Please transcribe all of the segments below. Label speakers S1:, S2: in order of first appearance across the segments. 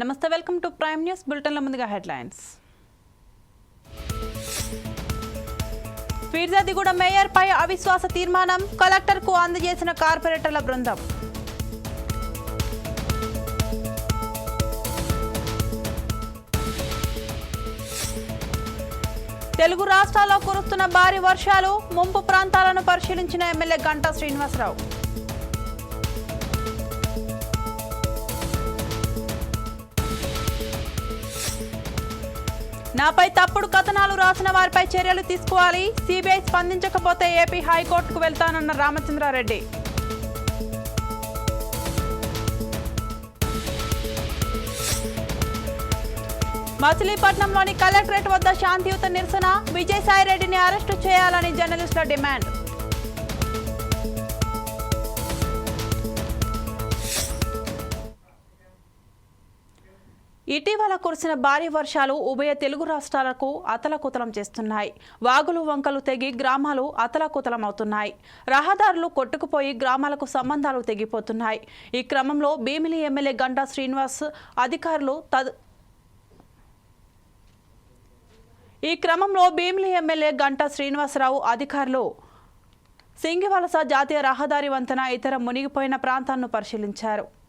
S1: నమస్తే welcome to prime news బులెటిన్ల ముందుగా హెడ్లైన్స్. ఫిర్జాదిగూడ మేయర్పై అవిశ్వాస తీర్మానం కలెక్టర్కు అందజేసిన కార్పొరేటర్ల బృందం. తెలుగు రాష్ట్రాల్లో కురుస్తున్న భారీ వర్షాలు ముంపు ప్రాంతాలను పరిశీలించిన ఎమ్మెల్యే గంటా శ్రీనివాసరావు. నాపై తప్పుడు కథనాలు రాసిన వారిపై చర్యలు తీసుకోవాలి. సిబిఐ స్పందించకపోతే ఏపీ హైకోర్టుకు వెళ్తానన్న రామచంద్రారెడ్డి. మచిలీపట్నంలోని కలెక్టరేట్ వద్ద శాంతియుత నిరసన విజయసాయిరెడ్డిని అరెస్టు చేయాలని జర్నలిస్టుల డిమాండ్. ఇటీవల కురిసిన భారీ వర్షాలు ఉభయ తెలుగు రాష్ట్రాలకు అతలకుతలం చేస్తున్నాయి. వాగులు వంకలు తెగి గ్రామాలు అతలకుతలమవుతున్నాయి. రహదారులు కొట్టుకుపోయి గ్రామాలకు సంబంధాలు తెగిపోతున్నాయి. ఈ క్రమంలో భీమిలి ఎమ్మెల్యే గంటా శ్రీనివాస్ అధికారులు తదు ఈ క్రమంలో భీమిలి ఎమ్మెల్యే గంటా శ్రీనివాసరావు అధికారులు సింగివలస జాతీయ రహదారి వంతెన ఇతర మునిగిపోయిన ప్రాంతాలను పరిశీలించారు.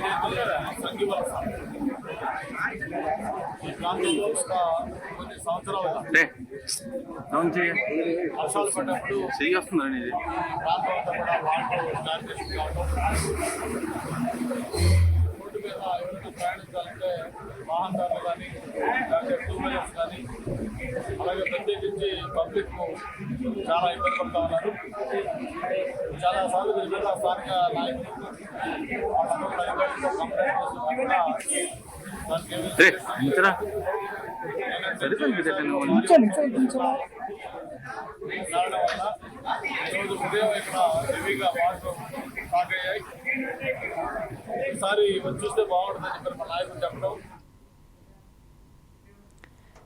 S2: ఏదైతే సంఘీవలస ఈ ప్రాంతంలో ఒక కొన్ని సంవత్సరాలుగా
S3: రే. డౌన్ చేయ.
S2: వర్షాలు పడినప్పుడు
S3: చెయ్యి వస్తుందండి ఇది?
S2: ఈ ప్రాంతం అంతా కూడా వాటర్ క్లారిఫికేషన్ కావడం రోడ్డు మీద ఎవరైనా ప్రయాణించాలంటే వాహనదారులు కానీ లేకపోతే టూ వీలర్స్ కానీ అలాగే ప్రత్యేకించి పబ్లిక్ చాలా ఇబ్బంది పడుతూ ఉన్నారు. చాలా సార్లు దీని మీద స్థానిక నాయకులు
S3: రే ఇంతరా సరిపోయింది
S2: ఈరోజు ఉదయం ఇక్కడ హెవీగా వాటర్ స్టార్ట్ అయ్యాయి. ఈసారి వచ్చి చూస్తే బాగుంటుందని చెప్పి మా నాయకులు చెప్పడం.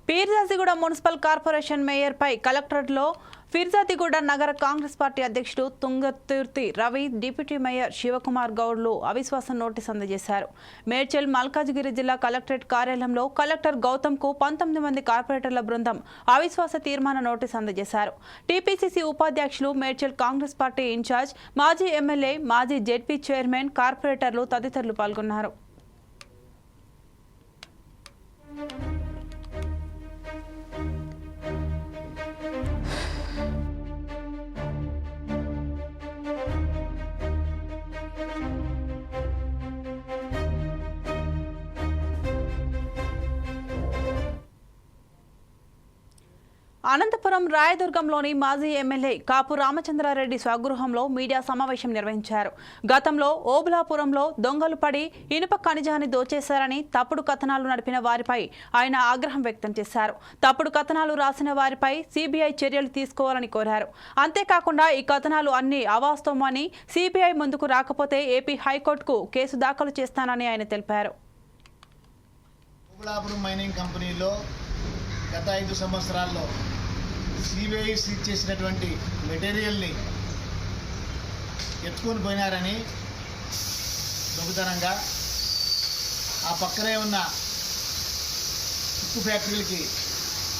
S1: పీర్జాతిగూడ మున్సిపల్ కార్పొరేషన్ మేయర్పై కలెక్టరేట్లో ఫిర్జాదిగూడ నగర కాంగ్రెస్ పార్టీ అధ్యక్షుడు తుంగతుర్తి రవి డిప్యూటీ మేయర్ శివకుమార్ గౌడ్లు అవిశ్వాస నోటీస్ అందజేశారు. మేడ్చల్ మల్కాజ్గిరి జిల్లా కలెక్టరేట్ కార్యాలయంలో కలెక్టర్ గౌతమ్కు పంతొమ్మిది మంది కార్పొరేటర్ల బృందం అవిశ్వాస తీర్మాన నోటీస్ అందజేశారు. టీపీసీసీ ఉపాధ్యక్షులు మేడ్చల్ కాంగ్రెస్ పార్టీ ఇన్ఛార్జ్ మాజీ ఎమ్మెల్యే మాజీ జెడ్పీ చైర్మన్ కార్పొరేటర్లు తదితరులు పాల్గొన్నారు. అనంతపురం రాయదుర్గంలోని మాజీ ఎమ్మెల్యే కాపు రామచంద్రారెడ్డి స్వగృహంలో మీడియా సమావేశం నిర్వహించారు. గతంలో ఓబులాపురంలో దొంగలు పడి ఇనుప ఖనిజాన్ని దోచేశారని తప్పుడు కథనాలు నడిపిన వారిపై ఆయన ఆగ్రహం వ్యక్తం చేశారు. తప్పుడు కథనాలు రాసిన వారిపై సిబిఐ చర్యలు తీసుకోవాలని కోరారు. అంతేకాకుండా ఈ కథనాలు అన్ని అవాస్తవమని సిబిఐ ముందుకు రాకపోతే ఏపీ హైకోర్టుకు కేసు దాఖలు చేస్తానని ఆయన తెలిపారు.
S4: మైనింగ్ కంపెనీలో గత ఐదు సంవత్సరాల్లో సిబిఐ సీజ్ చేసినటువంటి మెటీరియల్ని ఎత్తుకొని పోయినారని దొంగతనంగా ఆ పక్కనే ఉన్న ఉక్కు ఫ్యాక్టరీలకి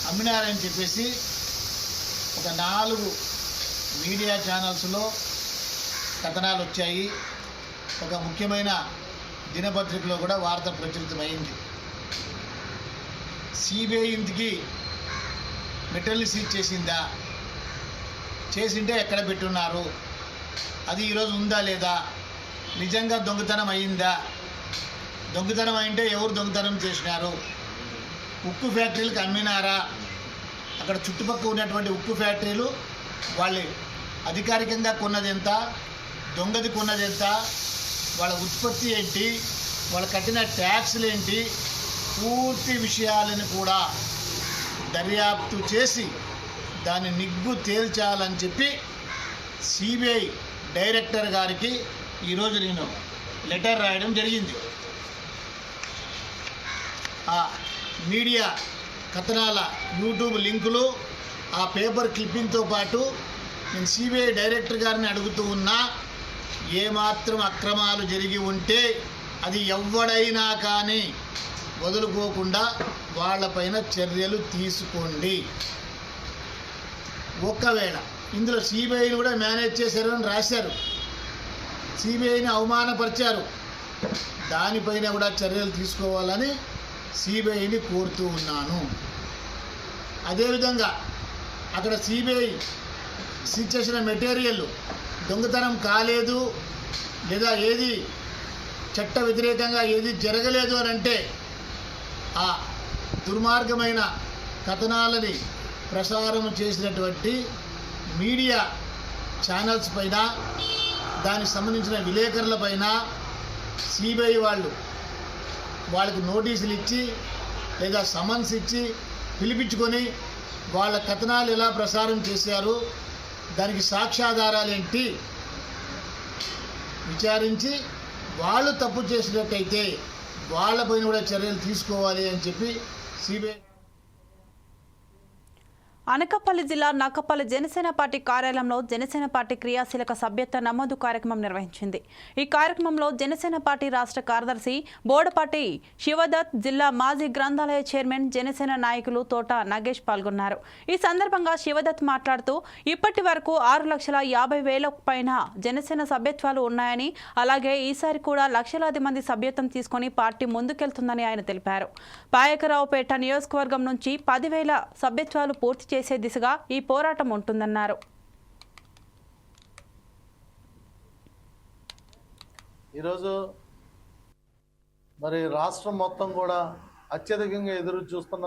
S4: అమ్మినారని చెప్పేసి ఒక నాలుగు మీడియా ఛానల్స్లో కథనాలు వచ్చాయి. ఒక ముఖ్యమైన దినపత్రికలో కూడా వార్త ప్రచురితమైంది. సిబిఐ ఇంటికి మెటీరియల్ సీజ్ చేసిందా? చేసింటే ఎక్కడ పెట్టున్నారు? అది ఈరోజు ఉందా లేదా? నిజంగా దొంగతనం అయిందా? దొంగతనం అయింటే ఎవరు దొంగతనం చేసినారు? ఉక్కు ఫ్యాక్టరీలకు అమ్మినారా? అక్కడ చుట్టుపక్కల ఉన్నటువంటి ఉక్కు ఫ్యాక్టరీలు వాళ్ళు. అధికారికంగా కొన్నది ఎంత? దొంగది కొన్నది ఎంత? వాళ్ళ ఉత్పత్తి ఏంటి? వాళ్ళు కట్టిన ట్యాక్స్లు ఏంటి? పూర్తి విషయాలను కూడా దర్యాప్తు చేసి దాన్ని నిగ్గు తేల్చాలని చెప్పి సిబిఐ డైరెక్టర్ గారికి ఈరోజు నేను లెటర్ రాయడం జరిగింది. ఆ మీడియా కథనాల యూట్యూబ్ లింకులు ఆ పేపర్ క్లిప్పింగ్తో పాటు నేను సిబిఐ డైరెక్టర్ గారిని అడుగుతూ ఉన్నా ఏమాత్రం అక్రమాలు జరిగి ఉంటే అది ఎవడైనా కానీ వదులుకోకుండా వాళ్ళపైన చర్యలు తీసుకోండి. ఒకవేళ ఇందులో సిబిఐని కూడా మేనేజ్ చేశారని రాశారు. సిబిఐని అవమానపరిచారు. దానిపైన కూడా చర్యలు తీసుకోవాలని సిబిఐని కోరుతూ ఉన్నాను. అదేవిధంగా అక్కడ సిబిఐ సీజ్ చేసిన మెటీరియల్ దొంగతనం కాలేదు లేదా ఏది చట్ట వ్యతిరేకంగా ఏది జరగలేదు అని అంటే ఆ దుర్మార్గమైన కథనాలని ప్రసారం చేసినటువంటి మీడియా ఛానల్స్ పైన దానికి సంబంధించిన విలేకరుల పైన సిబిఐ వాళ్ళు వాళ్ళకి నోటీసులు ఇచ్చి లేదా సమన్స్ ఇచ్చి పిలిపించుకొని వాళ్ళ కథనాలు ఎలా ప్రసారం చేశారు దానికి సాక్ష్యాధారాలు ఏంటి విచారించి వాళ్ళు తప్పు చేసినట్టయితే వాళ్ళపైన కూడా చర్యలు తీసుకోవాలి అని చెప్పి సిబిఐ
S1: అనకాపల్లి జిల్లా నక్కపల్లి జనసేన పార్టీ కార్యాలయంలో జనసేన పార్టీ క్రియాశీలక సభ్యత్వ నమోదు కార్యక్రమం నిర్వహించింది. ఈ కార్యక్రమంలో జనసేన పార్టీ రాష్ట్ర కార్యదర్శి బోడపాటి శివదత్ జిల్లా మాజీ గ్రంథాలయ చైర్మన్ జనసేన నాయకులు తోట నాగేష్ పాల్గొన్నారు. ఈ సందర్భంగా శివదత్ మాట్లాడుతూ ఇప్పటి వరకు ఆరు లక్షల యాభై వేల పైన జనసేన సభ్యత్వాలు ఉన్నాయని అలాగే ఈసారి కూడా లక్షలాది మంది సభ్యత్వం తీసుకొని పార్టీ ముందుకెళ్తుందని ఆయన తెలిపారు. పాయకరావుపేట నియోజకవర్గం నుంచి పదివేల సభ్యత్వాలు పూర్తి చేసే దిశగా ఈ పోరాటం ఉంటుందన్నారు.
S5: ఈరోజు మరి రాష్ట్రం మొత్తం కూడా అత్యధికంగా ఎదురు చూస్తున్న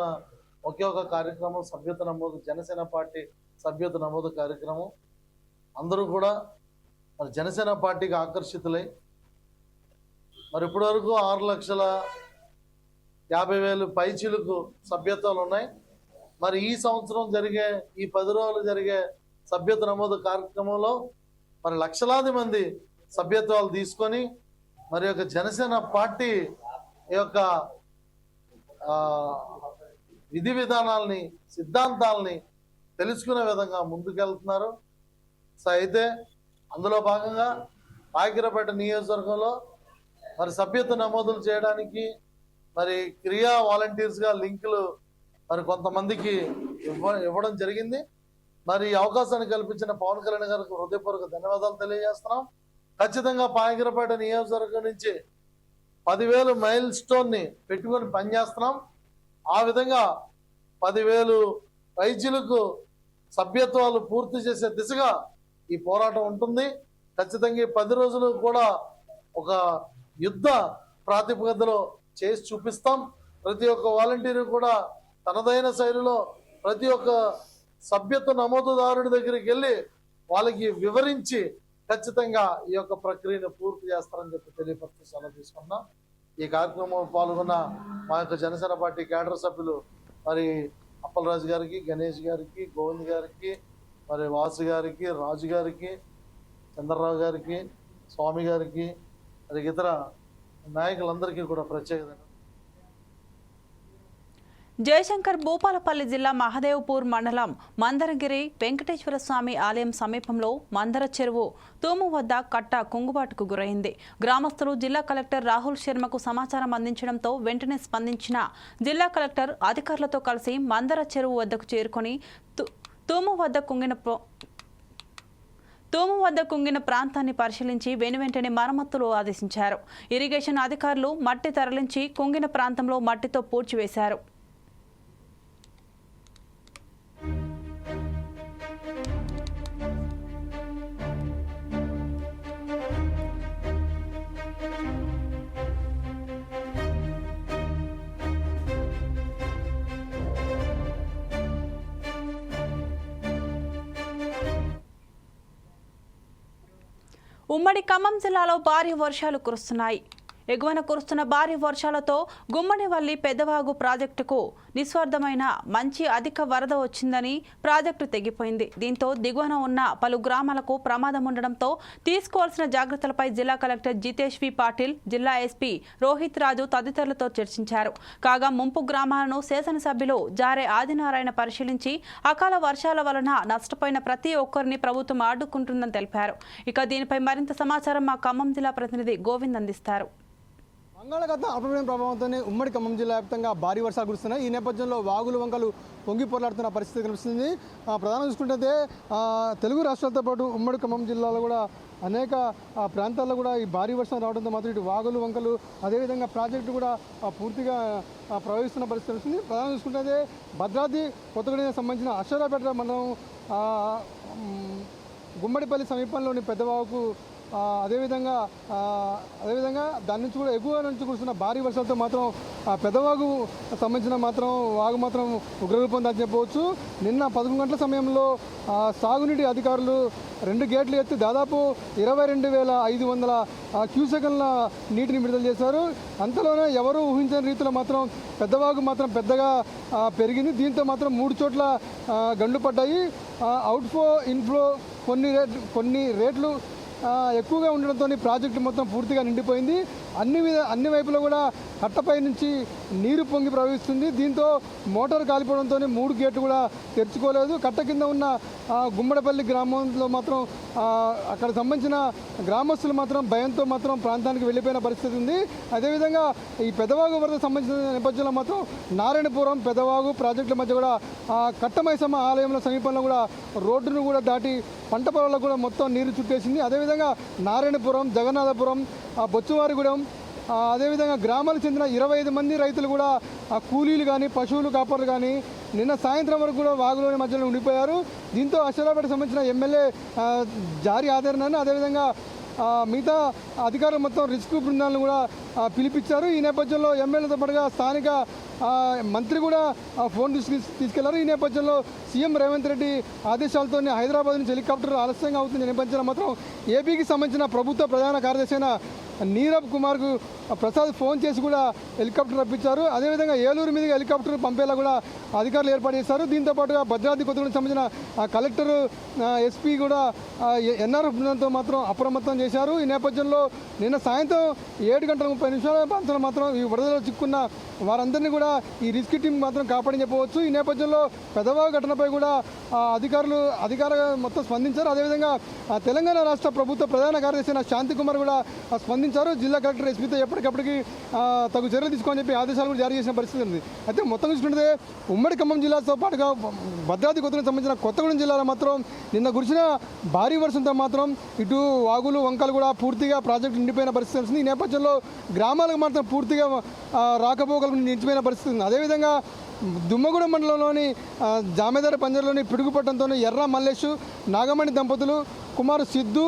S5: ఒకే ఒక కార్యక్రమం సభ్యత నమోదు జనసేన పార్టీ సభ్యత నమోదు కార్యక్రమం. అందరూ కూడా మరి జనసేన పార్టీకి ఆకర్షితులై మరి ఇప్పటివరకు ఆరు లక్షల యాభై వేలు పైచీలకు సభ్యత్వాలు ఉన్నాయి. మరి ఈ సంవత్సరం జరిగే ఈ పది రోజులు జరిగే సభ్యత నమోదు కార్యక్రమంలో మరి లక్షలాది మంది సభ్యత్వాలు తీసుకొని మరి యొక్క జనసేన పార్టీ యొక్క విధి విధానాల్ని సిద్ధాంతాలని తెలుసుకునే విధంగా ముందుకెళ్తున్నారు. సో అయితే అందులో భాగంగా పాకిరపేట నియోజకవర్గంలో మరి సభ్యత్వ నమోదులు చేయడానికి మరి క్రియా వాలంటీర్స్గా లింకులు మరి కొంతమందికి ఇవ్వ ఇవ్వడం జరిగింది. మరి ఈ అవకాశాన్ని కల్పించిన పవన్ కళ్యాణ్ గారికి హృదయపూర్వక ధన్యవాదాలు తెలియజేస్తున్నాం. ఖచ్చితంగా పాయగిరపేట నియోజకవర్గం నుంచి పదివేలు మైల్ స్టోన్ని పెట్టుకొని పనిచేస్తున్నాం. ఆ విధంగా పదివేలు వైద్యులకు సభ్యత్వాలు పూర్తి చేసే దిశగా ఈ పోరాటం ఉంటుంది. ఖచ్చితంగా ఈ పది రోజులు కూడా ఒక యుద్ధ ప్రాతిపదికలో చేసి చూపిస్తాం. ప్రతి ఒక్క వాలంటీరు కూడా తనదైన శైలిలో ప్రతి ఒక్క సభ్యత్వ నమోదుదారుడి దగ్గరికి వెళ్ళి వాళ్ళకి వివరించి ఖచ్చితంగా ఈ యొక్క ప్రక్రియను పూర్తి చేస్తారని చెప్పి తెలియపరుస్తూ సెలవు తీసుకున్నాం. ఈ కార్యక్రమంలో పాల్గొన్న మా యొక్క జనసేన పార్టీ కేడర్ సభ్యులు మరి అప్పలరాజు గారికి గణేష్ గారికి గోవింద్ గారికి మరి వాసు గారికి రాజు గారికి చంద్రరావు గారికి స్వామి గారికి మరి ఇతర నాయకులందరికీ కూడా ప్రత్యేక
S1: జయశంకర్ భూపాలపల్లి జిల్లా మహదేవ్పూర్ మండలం మందరగిరి వెంకటేశ్వర స్వామి ఆలయం సమీపంలో మందర చెరువు తూము వద్ద కట్ట కుంగుబాటుకు గురైంది. గ్రామస్తులు జిల్లా కలెక్టర్ రాహుల్ శర్మకు సమాచారం అందించడంతో వెంటనే స్పందించిన జిల్లా కలెక్టర్ అధికారులతో కలిసి మందర చెరువు వద్దకు చేరుకొని తు- తూము వద్ద కుంగిన ప్రో- తూము వద్ద కుంగిన ప్రాంతాన్ని పరిశీలించి వెనువెంటనే మరమ్మతులు ఆదేశించారు. ఇరిగేషన్ అధికారులు మట్టి తరలించి కుంగిన ప్రాంతంలో మట్టితో పూడ్చివేశారు. ఉమ్మడి ఖమ్మం జిల్లాలో భారీ వర్షాలు కురుస్తున్నాయి. ఎగువన కురుస్తున్న భారీ వర్షాలతో గుమ్మడివల్లి పెద్దవాగు ప్రాజెక్టుకు నిస్వార్థమైన మంచి అధిక వరద వచ్చిందని ప్రాజెక్టు తెగిపోయింది. దీంతో దిగువన ఉన్న పలు గ్రామాలకు ప్రమాదం ఉండడంతో తీసుకోవాల్సిన జాగ్రత్తలపై జిల్లా కలెక్టర్ జితేష్ వి పాటిల్ జిల్లా ఎస్పీ రోహిత్ రాజు తదితరులతో చర్చించారు. కాగా ముంపు గ్రామాలను శాసనసభ్యులు జారే ఆదినారాయణ పరిశీలించి అకాల వర్షాల వలన నష్టపోయిన ప్రతి ఒక్కరిని ప్రభుత్వం ఆడుకుంటుందని తెలిపారు. ఇక దీనిపై మరింత సమాచారం మా ఖమ్మం జిల్లా ప్రతినిధి గోవింద్ అందిస్తారు.
S6: బంగాళాఖాతం అల్పపీడన ప్రభావంతో ఉమ్మడి ఖమ్మం జిల్లా వ్యాప్తంగా భారీ వర్షాలు కురుస్తున్నాయి. ఈ నేపథ్యంలో వాగులు వంకలు పొంగి పొరలాడుతున్న పరిస్థితి కనిపిస్తుంది. ఆ, ప్రధానంగా చూసుకుంటే తెలుగు రాష్ట్రాలతో పాటు ఉమ్మడి ఖమ్మం జిల్లాలో కూడా అనేక ఆ, ప్రాంతాల్లో కూడా ఈ భారీ వర్షం రావడంతో మాత్రం ఇటు వాగులు వంకలు అదేవిధంగా ప్రాజెక్టు కూడా పూర్తిగా ప్రవహిస్తున్న పరిస్థితి కనిపిస్తుంది. ప్రధానంగా చూసుకుంటే భద్రాద్రి కొత్తగూడెం సంబంధించిన అక్షరాపేట మండలం గుమ్మడిపల్లి సమీపంలోని పెద్దవాగుకు అదేవిధంగా అదేవిధంగా దాని నుంచి కూడా ఎగువ నుంచి కురుస్తున్న భారీ వర్షాలతో మాత్రం పెద్దవాగు సంబంధించిన మాత్రం వాగు మాత్రం ఉగ్రరూపం దాని చెప్పవచ్చు. నిన్న పదకొండు గంటల సమయంలో సాగునీటి అధికారులు రెండు గేట్లు ఎత్తి దాదాపు ఇరవై రెండు వేల ఐదు వందల ఆ, క్యూసెకన్ల నీటిని విడుదల చేశారు. అంతలోనే ఎవరూ ఊహించని రీతిలో మాత్రం పెద్దవాగు మాత్రం పెద్దగా పెరిగింది. దీంతో మాత్రం మూడు చోట్ల గండు పడ్డాయి అవుట్ఫ్లో ఇన్ఫ్లో కొన్ని రేట్ కొన్ని రేట్లు ఎక్కువగా ఉండడంతో ప్రాజెక్టు మొత్తం పూర్తిగా నిండిపోయింది. అన్ని విధ అన్ని వైపులో కూడా కట్టపై నుంచి నీరు పొంగి ప్రవహిస్తుంది. దీంతో మోటార్ కాలిపోవడంతో మూడు గేట్లు కూడా తెరుచుకోలేదు. కట్ట కింద ఉన్న గుమ్మడపల్లి గ్రామంలో మాత్రం అక్కడ సంబంధించిన గ్రామస్తులు మాత్రం భయంతో మాత్రం ప్రాంతానికి వెళ్ళిపోయిన పరిస్థితి ఉంది. అదేవిధంగా ఈ పెదవాగు వరద సంబంధించిన నేపథ్యంలో మాత్రం నారాయణపురం పెదవాగు ప్రాజెక్టుల మధ్య కూడా కట్టమైసమ్మ ఆలయంలో సమీపంలో కూడా రోడ్డును కూడా దాటి పంట పొలాలకు కూడా మొత్తం నీరు చుట్టేసింది. అదేవిధంగా నారాయణపురం జగన్నాథపురం ఆ, బొచ్చువారిగూడెం అదేవిధంగా గ్రామాలకు చెందిన ఇరవై ఐదు మంది రైతులు కూడా ఆ కూలీలు కానీ పశువులు కాపర్లు కానీ నిన్న సాయంత్రం వరకు కూడా వాగులోని మధ్యలో ఉండిపోయారు. దీంతో అశ్వరాపేట సంబంధించిన ఎమ్మెల్యే జారీ ఆదరణను అదేవిధంగా మిగతా అధికారులు మొత్తం రిస్క్ బృందాలను కూడా పిలిపించారు. ఈ నేపథ్యంలో ఎమ్మెల్యేతో పాటుగా స్థానిక మంత్రి కూడా ఫోన్ తీసుకు తీసుకెళ్ళారు. ఈ నేపథ్యంలో సీఎం రేవంత్ రెడ్డి ఆదేశాలతో హైదరాబాద్ నుంచి హెలికాప్టర్ ఆలస్యంగా అవుతుంది నేపథ్యంలో మాత్రం ఏపీకి సంబంధించిన ప్రభుత్వ ప్రధాన కార్యదర్శి అయిన నీరబ్ కుమార్కు ప్రసాద్ ఫోన్ చేసి కూడా హెలికాప్టర్ రప్పించారు. అదేవిధంగా ఏలూరు మీదుగా హెలికాప్టర్ పంపేలా కూడా అధికారులు ఏర్పాటు చేశారు. దీంతో పాటుగా భద్రాద్రి కొత్తగూడెం సంబంధించిన ఆ కలెక్టర్ ఎస్పీ కూడా ఎన్ఆర్ఎఫ్ బృందంతో మాత్రం అప్రమత్తం చేశారు. ఈ నేపథ్యంలో నిన్న సాయంత్రం ఏడు గంటల ముప్పై నిమిషాల ప్రాంతంలో మాత్రం ఈ వరదలో చిక్కున్న వారందరినీ కూడా ఈ రిస్క్ టీం మాత్రం కాపాడని చెప్పవచ్చు. ఈ నేపథ్యంలో పెదవాగు ఘటనపై కూడా అధికారులు అధికారులు మొత్తం స్పందించారు. అదేవిధంగా తెలంగాణ రాష్ట్ర ప్రభుత్వ ప్రధాన కార్యదర్శి శాంతికుమార్ శాంతి కుమార్ కూడా ఆ, స్పందించారు జిల్లా కలెక్టర్ ఎస్పీతో ఎప్పటికప్పటికి తగు చర్యలు తీసుకోని చెప్పి ఆదేశాలు కూడా జారీ చేసిన పరిస్థితి ఉంది. అయితే మొత్తం చూసుకుంటే ఉమ్మడి ఖమ్మం జిల్లాతో పాటుగా భద్రాద్రి కొత్తకు సంబంధించిన కొత్తగూడెం జిల్లాలో మాత్రం నిన్న కురిసిన భారీ వర్షంతో మాత్రం ఇటు వాగులు వంకలు కూడా పూర్తిగా ప్రాజెక్టు నిండిపోయిన పరిస్థితి ఉంది ఈ నేపథ్యంలో గ్రామాలకు మాత్రం పూర్తిగా రాకపోకలు నిలిచిపోయిన పరిస్థితి ఉంది. అదేవిధంగా దుమ్మగూడెం మండలంలోని జామేదారి పంజర్లోని పిడుగుపట్టంతో ఎర్ర మల్లేశు నాగమణి దంపతులు కుమారు సిద్ధు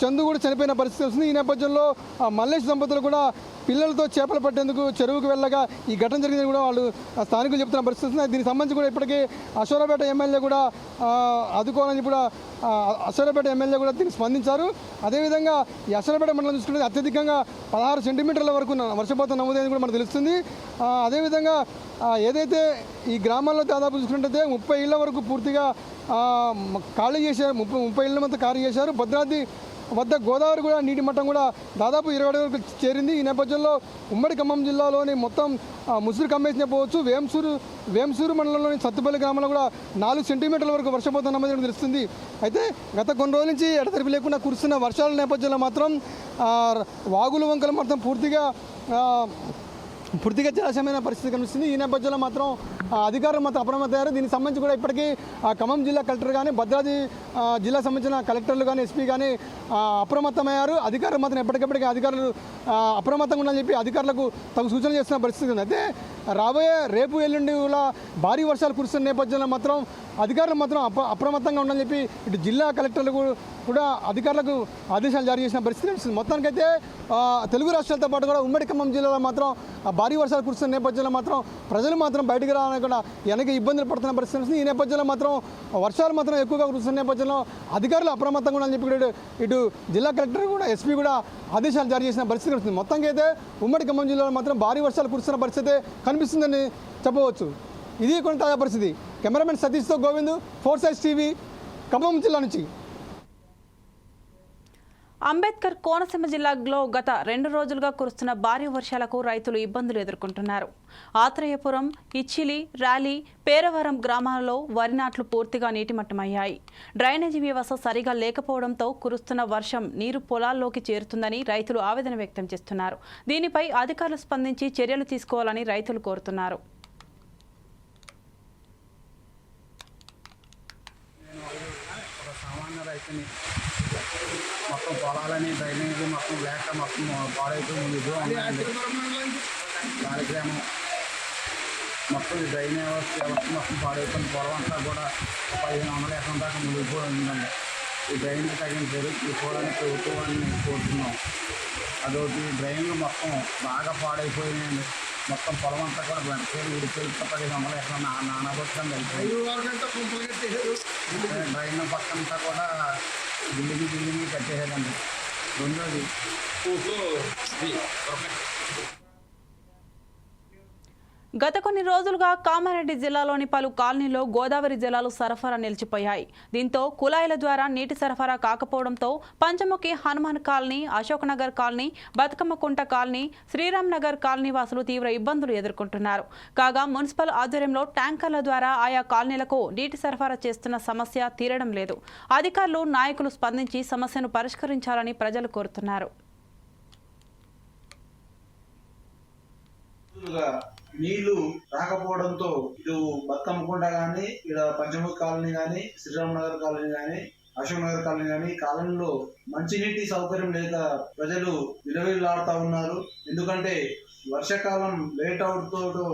S6: చందు కూడా చనిపోయిన పరిస్థితి వస్తుంది. ఈ నేపథ్యంలో ఆ మల్లేష్ దంపతులు కూడా పిల్లలతో చేపలు పట్టేందుకు చెరువుకు వెళ్ళగా ఈ ఘటన జరిగిందని కూడా వాళ్ళు స్థానికులు చెప్తున్న పరిస్థితి దీనికి సంబంధించి కూడా ఇప్పటికీ అశోరాపేట ఎమ్మెల్యే కూడా ఆదుకోవాలని కూడా అశోరపేట ఎమ్మెల్యే కూడా దీనికి స్పందించారు. అదేవిధంగా ఈ అశోరపేట మండలం చూసుకుంటే అత్యధికంగా పదహారు సెంటీమీటర్ల వరకు వర్షపాతం నమోదైంది కూడా మనకు తెలుస్తుంది. అదేవిధంగా ఏదైతే ఈ గ్రామాల్లో దాదాపు చూసుకుంటే ముప్పై ఇళ్ళ వరకు పూర్తిగా ఖాళీ చేశారు ముప్పై ముప్పై ఇళ్ళ మొత్తం ఖాళీ చేశారు. భద్రాద్రి వద్ద గోదావరి కూడా నీటి మట్టం కూడా దాదాపు ఇరవై అడుగుల వరకు చేరింది. ఈ నేపథ్యంలో ఉమ్మడి ఖమ్మం జిల్లాలోని మొత్తం ముసురు కమ్మేసి చెప్పవచ్చు వేంసూరు వేంసూరు మండలంలోని సత్తుపల్లి గ్రామంలో కూడా నాలుగు సెంటీమీటర్ల వరకు వర్షపోతం నమోదైన తెలుస్తుంది. అయితే గత కొన్ని రోజుల నుంచి ఎడతెరిపి లేకుండా కురుస్తున్న వర్షాల నేపథ్యంలో మాత్రం వాగుల వాగులు వంకలు మొత్తం పూర్తిగా పూర్తిగా జలాశయమైన పరిస్థితి కనిపిస్తుంది. ఈ నేపథ్యంలో మాత్రం అధికారులు మాత్రం అప్రమత్తయ్యారు దీనికి సంబంధించి కూడా ఇప్పటికీ ఆ, ఖమ్మం జిల్లా కలెక్టర్ కానీ భద్రాద్రి జిల్లా సంబంధించిన కలెక్టర్లు కానీ ఎస్పీ కానీ అప్రమత్తమయ్యారు. అధికారులు మాత్రం ఎప్పటికప్పటికీ అధికారులు అప్రమత్తంగా ఉండాలని చెప్పి అధికారులకు తగు సూచన చేస్తున్న పరిస్థితి ఉంది. అయితే రాబోయే రేపు ఎల్లుండి కూడా భారీ వర్షాలు కురుస్తున్న నేపథ్యంలో మాత్రం అధికారులు మాత్రం అప్ర అప్రమత్తంగా ఉండాలని చెప్పి ఇటు జిల్లా కలెక్టర్లు కూడా అధికారులకు ఆదేశాలు జారీ చేసిన పరిస్థితి మొత్తానికైతే తెలుగు రాష్ట్రాలతో పాటు కూడా ఉమ్మడి ఖమ్మం జిల్లాలో మాత్రం భారీ వర్షాలు కురుస్తున్న నేపథ్యంలో మాత్రం ప్రజలు మాత్రం బయటికి రాకుండా వెనక ఇబ్బందులు పడుతున్న పరిస్థితి ఈ నేపథ్యంలో మాత్రం వర్షాలు మాత్రం ఎక్కువగా కురుస్తున్న నేపథ్యంలో అధికారులు అప్రమత్తంగా ఉండాలని చెప్పి కూడా ఇటు జిల్లా కలెక్టర్ కూడా ఎస్పీ కూడా ఆదేశాలు జారీ చేసిన పరిస్థితి కనిపిస్తుంది మొత్తంగా అయితే ఉమ్మడి ఖమ్మం జిల్లాలో మాత్రం భారీ వర్షాలు కురుస్తున్న పరిస్థితి కనిపిస్తుందని చెప్పవచ్చు. ఇది కొన్ని తాజా పరిస్థితి. కెమెరామెన్ సతీష్తో గోవింద్ ఫోర్ సైజ్ టీవీ ఖమ్మం జిల్లా నుంచి.
S1: అంబేద్కర్ కోనసీమ జిల్లాలో గత రెండు రోజులుగా కురుస్తున్న భారీ వర్షాలకు రైతులు ఇబ్బందులు ఎదుర్కొంటున్నారు. ఆత్రేయపురం ఇచ్చిలి ర్యాలీ పేరవరం గ్రామాలలో వరి నాట్లు పూర్తిగా నీటిమట్టమయ్యాయి. డ్రైనేజీ వ్యవస్థ సరిగా లేకపోవడంతో కురుస్తున్న వర్షం నీరు పొలాల్లోకి చేరుతుందని రైతులు ఆవేదన వ్యక్తం చేస్తున్నారు. దీనిపై అధికారులు స్పందించి చర్యలు తీసుకోవాలని రైతులు కోరుతున్నారు.
S3: సామాన్య రైతుని మొత్తం పొలాలని డ్రైనేజ్ మొత్తం లేక మొత్తం పాడైపోయి ఉన్నాయండి కార్యక్రమం మొత్తం ఈ డ్రైనేజ్ వ్యవస్థ వ్యవస్థ మొత్తం పాడైపోయిన పొలం అంతా కూడా పదిహేను వందల ఎకరం దాకా మునిగిపోయి ఉందండి. ఈ డ్రైన్కి తగిన చర్య తీసుకోవడానికి ప్రభుత్వాన్ని కోరుతున్నాం. అదొకటి డ్రైన్లు మొత్తం బాగా పాడైపోయినాయండి. మొత్తం పొలం అంతా కూడా వెంటనే విడిపోయి పదిహేను వందల ఎకరం నా నానబొట్టడం వెళ్ళిపోయింది డ్రైన్ ज़िंदगी ज़िंदगी कटे हैं दोनों भी
S1: గత కొన్ని రోజులుగా కామారెడ్డి జిల్లాలోని పలు కాలనీలో గోదావరి జలాలు సరఫరా నిలిచిపోయాయి. దీంతో కుళాయిల ద్వారా నీటి సరఫరా కాకపోవడంతో Panchamukhi Hanuman colony Ashoknagar colony Bathukammakunta colony Sriramnagar colony వాసులు తీవ్ర ఇబ్బందులు ఎదుర్కొంటున్నారు. కాగా మున్సిపల్ ఆధ్వర్యంలో ట్యాంకర్ల ద్వారా ఆయా కాలనీలకు నీటి సరఫరా చేస్తున్న సమస్య తీరడం లేదు. అధికారులు నాయకులు స్పందించి సమస్యను పరిష్కరించాలని ప్రజలు కోరుతున్నారు.
S7: నీళ్ళు రాకపోవడంతో ఇటు బతుకమ్మకొండ కానీ ఇక్కడ పంచముఖ కాలనీ కానీ శ్రీరామ్ నగర్ కాలనీ కానీ అశోక్ నగర్ కాలనీ కానీ కాలనీలో మంచినీటి సౌకర్యం లేక ప్రజలు విలవిల్లాడుతూ ఉన్నారు. ఎందుకంటే వర్షాకాలం లేట్ అవుతూ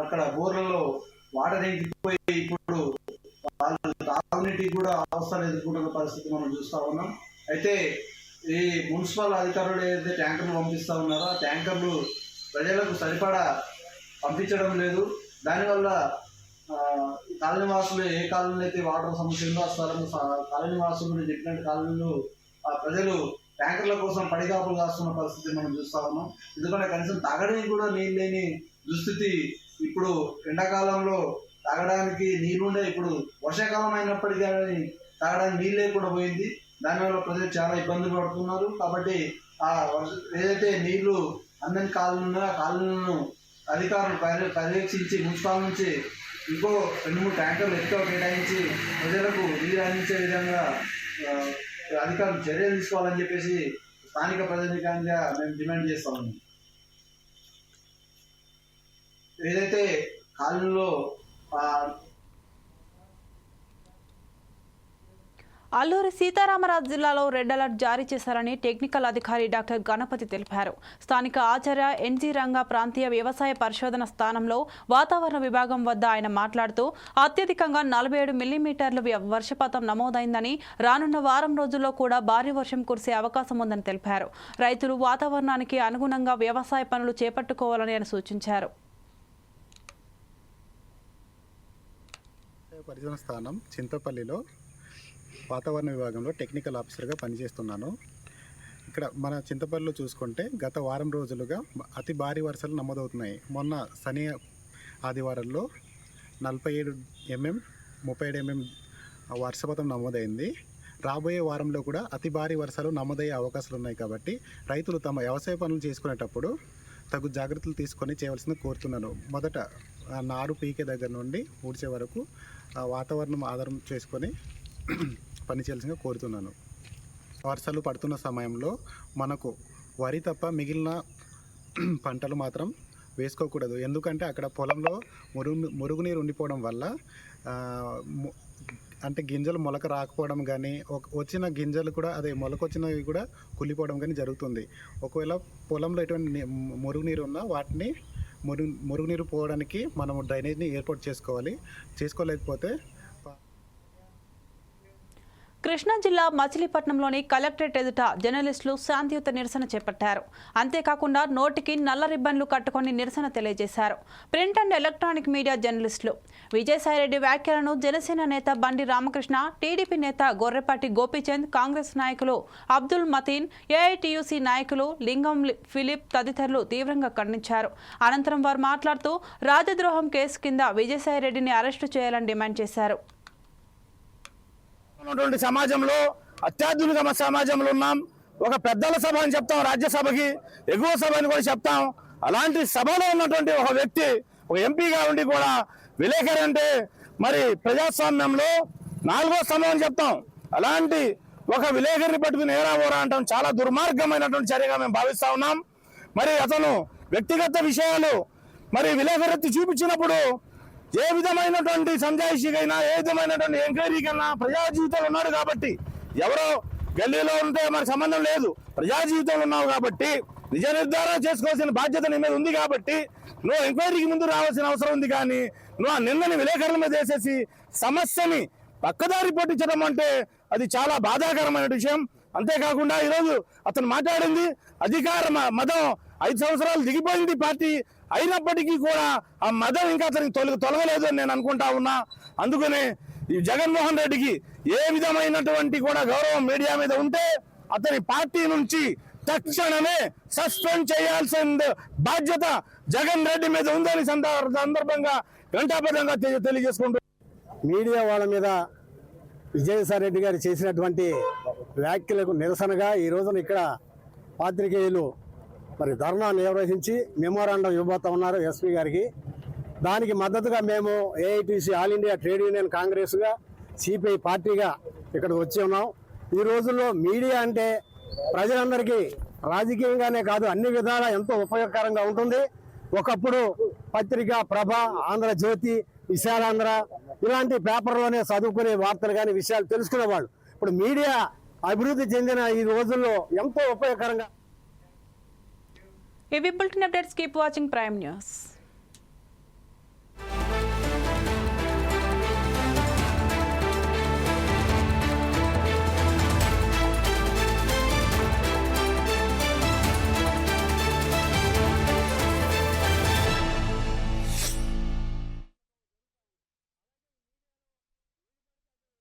S7: అక్కడ బోర్లలో వాటర్ ఎంకిపోయి ఇప్పుడు వాళ్ళు తాగునీటి కూడా అవసరం ఎదుర్కొంటున్న పరిస్థితి మనం చూస్తూ ఉన్నాం. అయితే ఈ మున్సిపల్ అధికారులు ఏదైతే ట్యాంకర్లు పంపిస్తా ఉన్నారో ఆ ట్యాంకర్లు ప్రజలకు సరిపడా పంపించడం లేదు. దానివల్ల కాలనీ వాసులు ఏ కాలనీలో అయితే వాటర్ సమస్య ఉందో ఆ స్థలం కాలనీ వాసులు చెప్పినట్టు కాలనీలు ఆ ప్రజలు ట్యాంకర్ల కోసం పడిగాపులు కాస్తున్న పరిస్థితి మనం చూస్తా ఉన్నాం. ఎందుకంటే కనీసం తాగడానికి కూడా నీళ్ళు లేని దుస్థితి ఇప్పుడు ఎండాకాలంలో తాగడానికి నీళ్ళుండే ఇప్పుడు వర్షాకాలం అయినప్పటికీ కానీ తాగడానికి నీళ్ళు లేకుండా పోయింది. దానివల్ల ప్రజలు చాలా ఇబ్బందులు పడుతున్నారు. కాబట్టి ఆ ఏదైతే నీళ్ళు అందని కాలనీ ఆ కాలనీలను అధికారులు పర్య పర్యవేక్షించి మున్సిపాల్ నుంచి ఇంకో రెండు మూడు ట్యాంకర్లు ఎక్కువ కేటాయించి ప్రజలకు నీరు అందించే విధంగా అధికారులు చర్యలు తీసుకోవాలని చెప్పేసి స్థానిక ప్రజానికంగా మేము డిమాండ్ చేస్తా ఉన్నాం. ఏదైతే కాలంలో
S1: అల్లూరి సీతారామరాజు జిల్లాలో రెడ్ అలర్ట్ జారీ చేశారని టెక్నికల్ అధికారి డాక్టర్ గణపతి తెలిపారు. స్థానిక ఆచార్య ఎన్జీ రంగ ప్రాంతీయ వ్యవసాయ పరిశోధన స్థానంలో వాతావరణ విభాగం వద్ద ఆయన మాట్లాడుతూ అత్యధికంగా నలభై ఏడు మిల్లీమీటర్ల వర్షపాతం నమోదైందని రానున్న వారం రోజుల్లో కూడా భారీ వర్షం కురిసే అవకాశం ఉందని తెలిపారు. రైతులు వాతావరణానికి అనుగుణంగా వ్యవసాయ పనులు చేపట్టుకోవాలని ఆయన సూచించారు.
S8: పరిశోధన స్థానం చింతపల్లిలో వాతావరణ విభాగంలో టెక్నికల్ ఆఫీసర్గా పనిచేస్తున్నాను. ఇక్కడ మన చింతపల్లిలో చూసుకుంటే గత వారం రోజులుగా అతి భారీ వర్షాలు నమోదవుతున్నాయి. మొన్న శని ఆదివారంలో నలభై ఏడు ఎంఎం ముప్పై ఏడు ఎంఎం వర్షపాతం నమోదైంది. రాబోయే వారంలో కూడా అతి భారీ వర్షాలు నమోదయ్యే అవకాశాలు ఉన్నాయి కాబట్టి రైతులు తమ వ్యవసాయ పనులు చేసుకునేటప్పుడు తగు జాగ్రత్తలు తీసుకొని చేయవలసింది కోరుతున్నాను. మొదట నారు పీకే దగ్గర నుండి ఊడ్చే వరకు వాతావరణం ఆధారం చేసుకొని పని చేయాల్సిందిగా కోరుతున్నాను. వర్షాలు పడుతున్న సమయంలో మనకు వరి తప్ప మిగిలిన పంటలు మాత్రం వేసుకోకూడదు. ఎందుకంటే అక్కడ పొలంలో మురుగు మురుగునీరు ఉండిపోవడం వల్ల అంటే గింజలు మొలక రాకపోవడం కానీ వచ్చిన గింజలు కూడా అదే మొలక వచ్చినవి కూడా కుళ్ళిపోవడం కానీ జరుగుతుంది. ఒకవేళ పొలంలో ఎటువంటి మురుగునీరు ఉన్నా వాటిని మురుగు మురుగునీరు పోవడానికి మనము డ్రైనేజ్ని ఏర్పాటు చేసుకోవాలి. చేసుకోలేకపోతే
S1: కృష్ణా జిల్లా మచిలీపట్నంలోని కలెక్టరేట్ ఎదుట జర్నలిస్టులు శాంతియుత నిరసన చేపట్టారు. అంతేకాకుండా నోటికి నల్ల రిబ్బన్లు కట్టుకొని నిరసన తెలియజేశారు. ప్రింట్ అండ్ ఎలక్ట్రానిక్ మీడియా జర్నలిస్టులు. విజయసాయిరెడ్డి వ్యాఖ్యలను జనసేన నేత బండి రామకృష్ణ టీడీపీ నేత గొర్రెపాటి గోపీచంద్ కాంగ్రెస్ నాయకులు అబ్దుల్ మతీన్ ఏఐటీయూసీ నాయకులు లింగం ఫిలిప్ తదితరులు తీవ్రంగా ఖండించారు. అనంతరం వారు మాట్లాడుతూ రాజద్రోహం కేసు కింద విజయసాయిరెడ్డిని అరెస్టు చేయాలని డిమాండ్ చేశారు.
S9: ఉన్నటువంటి సమాజంలో అత్యాధునిక సమాజంలో ఉన్నాం. ఒక పెద్దల సభ అని చెప్తాం రాజ్యసభకి ఎగువ సభ అని కూడా చెప్తాం. అలాంటి సభలో ఉన్నటువంటి ఒక వ్యక్తి ఒక ఎంపీగా ఉండి కూడా విలేకరి అంటే మరి ప్రజాస్వామ్యంలో నాలుగో సభ అని చెప్తాం. అలాంటి ఒక విలేకరిని పట్టుకుని ఏరా ఓరా అంటాం. చాలా దుర్మార్గమైనటువంటి చర్యగా మేము భావిస్తా ఉన్నాం. మరి అతను వ్యక్తిగత విషయాలు మరి విలేకరెత్తి చూపించినప్పుడు ఏ విధమైనటువంటి సంజాయిషికైనా ఏ విధమైనటువంటి ఎంక్వైరీకైనా ప్రజా జీవితంలో ఉన్నాడు కాబట్టి ఎవరో గల్లీలో ఉంటే మరి సంబంధం లేదు. ప్రజా జీవితంలో ఉన్నావు కాబట్టి నిజ నిర్ధారణ చేసుకోవాల్సిన బాధ్యత నీ మీద ఉంది కాబట్టి నువ్వు ఎంక్వైరీకి ముందు రావాల్సిన అవసరం ఉంది కానీ నువ్వు ఆ నిందని విలేకరుల మీద వేసేసి సమస్యని పక్కదారి పట్టించడం అంటే అది చాలా బాధాకరమైన విషయం. అంతేకాకుండా ఈరోజు అతను మాట్లాడింది అధికార మదం ఐదు సంవత్సరాలు దిగిపోయింది పార్టీ అయినప్పటికీ కూడా ఆ మదం ఇంకా అతనికి తొలగ తొలగలేదు అని నేను అనుకుంటా ఉన్నా. అందుకనే ఈ జగన్మోహన్ రెడ్డికి ఏ విధమైనటువంటి కూడా గౌరవం మీడియా మీద ఉంటే అతని పార్టీ నుంచి తక్షణమే సస్పెండ్ చేయాల్సిన బాధ్యత జగన్ రెడ్డి మీద ఉందని సందర్భంగా గంటాపదంగా తెలియజేసుకుంటూ
S10: మీడియా వాళ్ళ మీద విజయసాయి రెడ్డి గారు చేసినటువంటి వ్యాఖ్యలకు నిరసనగా ఈ రోజున ఇక్కడ పాత్రికేయులు మరి ధర్నా నిర్వహించి మెమోరాండం ఇవ్వబోతా ఉన్నారు ఎస్పీ గారికి. దానికి మద్దతుగా మేము AITC all India trade union కాంగ్రెస్గా CPI పార్టీగా ఇక్కడ వచ్చి ఉన్నాం. ఈ రోజుల్లో మీడియా అంటే ప్రజలందరికీ రాజకీయంగానే కాదు అన్ని విధాలా ఎంతో ఉపయోగకరంగా ఉంటుంది. ఒకప్పుడు పత్రిక ప్రభ ఆంధ్రజ్యోతి విశాలాంధ్ర ఇలాంటి పేపర్లోనే చదువుకునే వార్తలు కానీ విషయాలు తెలుసుకునేవాళ్ళు. ఇప్పుడు మీడియా అభివృద్ధి చెందిన ఈ రోజుల్లో ఎంతో ఉపయోగకరంగా
S1: ఇవి bulletin updates keep watching prime news